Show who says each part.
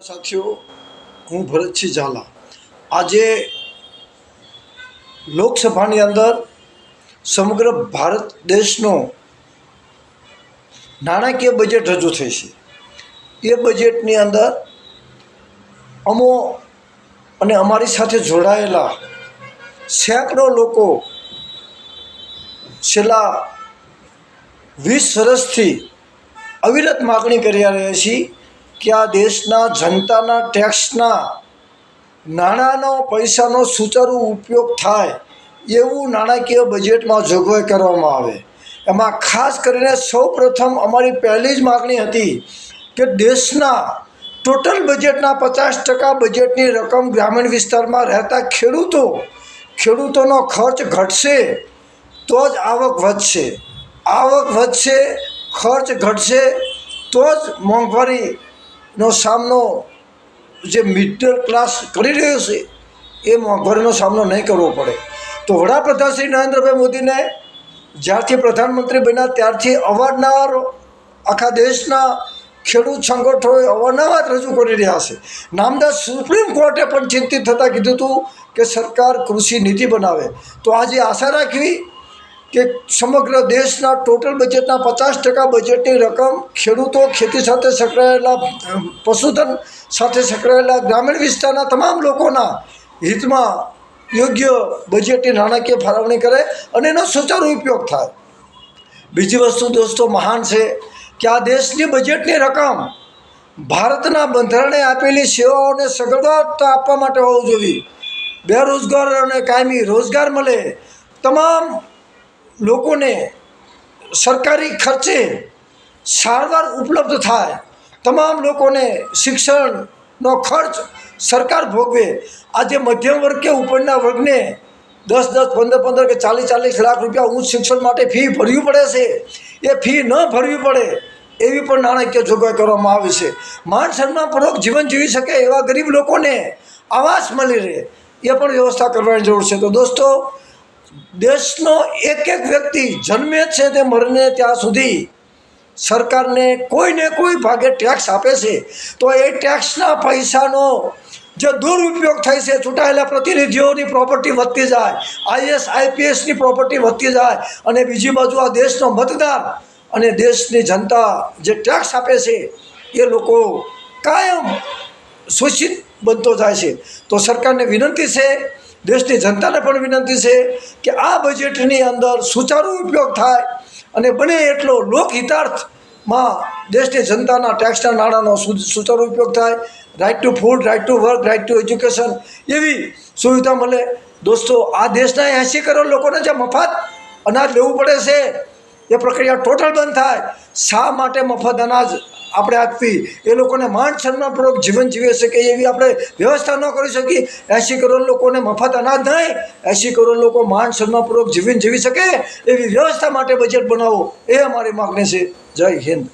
Speaker 1: સાથીઓ, હું ભરતસિંહ ઝાલા. આજે લોકસભાની અંદર સમગ્ર ભારત દેશનો નાણાકીય બજેટ રજૂ થઈ છે. એ બજેટની અંદર અમો અને અમારી સાથે જોડાયેલા સેંકડો લોકો છેલ્લા વીસ વર્ષથી અવિરત માગણી કરી રહ્યા છીએ કે આ દેશના, જનતાના ટેક્સના નાણાંનો, પૈસાનો સુચારુ ઉપયોગ થાય એવું નાણાકીય બજેટમાં જોગવાઈ કરવામાં આવે. એમાં ખાસ કરીને સૌ પ્રથમ અમારી પહેલી જ માગણી હતી કે દેશના ટોટલ બજેટના પચાસ ટકા બજેટની રકમ ગ્રામીણ વિસ્તારમાં રહેતા ખેડૂતો, ખેડૂતોનો ખર્ચ ઘટશે તો જ આવક વધશે. આવક વધશે, ખર્ચ ઘટશે તો જ મોંઘવારીનો સામનો જે મિડલ ક્લાસ કરી રહ્યો છે એ મોંઘવારીનો સામનો નહીં કરવો પડે. તો વડાપ્રધાન શ્રી નરેન્દ્રભાઈ મોદીને જ્યારથી પ્રધાનમંત્રી બન્યા ત્યારથી અવારનવાર આખા દેશના ખેડૂત સંગઠનોએ અવારનવાર રજૂ કરી રહ્યા છે. નામદાર સુપ્રીમ કોર્ટે પણ ચિંતિત થતાં કીધું હતું કે સરકાર કૃષિ નીતિ બનાવે. તો આજે આશા રાખવી કે સમગ્ર દેશના ટોટલ બજેટના પચાસ ટકા બજેટની રકમ ખેડૂતો ખેતી સાથે સંકળાયેલા પશુધન સાથે સંકળાયેલા ગ્રામીણ વિસ્તારના તમામ લોકોના હિતમાં યોગ્ય બજેટની નાણાકીય ફાળવણી કરે અને એનો સુચારુ ઉપયોગ થાય. બીજી વસ્તુ દોસ્તો મહાન છે કે આ દેશની બજેટની રકમ ભારતના બંધારણે આપેલી સેવાઓને સગવડતા આપવા માટે હોવું જોઈએ. બેરોજગારોને કાયમી રોજગાર મળે. તમામ લોકોને સરકારી ખર્ચે સારવાર ઉપલબ્ધ થાય. તમામ લોકોને શિક્ષણનો ખર્ચ સરકાર ભોગવે. આજે મધ્યમ વર્ગ કે ઉપરના વર્ગને દસ દસ, પંદર પંદર કે ચાલીસ ચાલીસ લાખ રૂપિયા ઉચ્ચ શિક્ષણ માટે ફી ભરવી પડે છે. એ ફી ન ભરવી પડે એવી પણ નાણાકીય જોગવાઈ કરવામાં આવી છે. માન સન્માનપૂર્વક જીવન જીવી શકે એવા ગરીબ લોકોને આવાસ મળી રહે. એ પણ વ્યવસ્થા કરવાની જરૂર છે. તો દોસ્તો દેશનો એક એક વ્યક્તિ જન્મે છે તે મરને ત્યાં સુધી સરકારને કોઈને કોઈ ભાગે ટેક્સ આપે છે. તો એ ટેક્સના પૈસાનો જે દુરુપયોગ થાય છે, ચૂંટાયેલા પ્રતિનિધિઓની પ્રોપર્ટી વધતી જાય આઈએસ આઈપીએસની પ્રોપર્ટી વધતી જાય અને બીજી બાજુ આ દેશનો મતદાર અને દેશની જનતા જે ટેક્સ આપે છે, એ લોકો કાયમ શોષિત બનતો જાય છે. તો સરકારને વિનંતી છે દેશની જનતાને પણ વિનંતી છે કે આ બજેટની અંદર સુચારુ ઉપયોગ થાય અને બને એટલો લોકહિતાર્થમાં દેશની જનતાના ટેક્સના નાણાંનો સુચારુ ઉપયોગ થાય. Right to food right to work right to education એવી સુવિધા મળે. દોસ્તો, આ દેશના એંસી કરોડ લોકોને જે મફત અનાજ લેવું પડે છે એ પ્રક્રિયા ટોટલ બંધ થાય. શા માટે મફત અનાજ આપણે આપવી? એ લોકોને માન સન્માનપૂર્વક જીવન જીવી શકે એવી આપણે વ્યવસ્થા ન કરી શકીએ. એંશી કરોડ લોકોને મફત અનાજ નહીં. એંશી કરોડ લોકો માન સન્માનપૂર્વક જીવન જીવી શકે એવી વ્યવસ્થા માટે બજેટ બનાવો. એ અમારી માગણી છે. જય હિન્દ.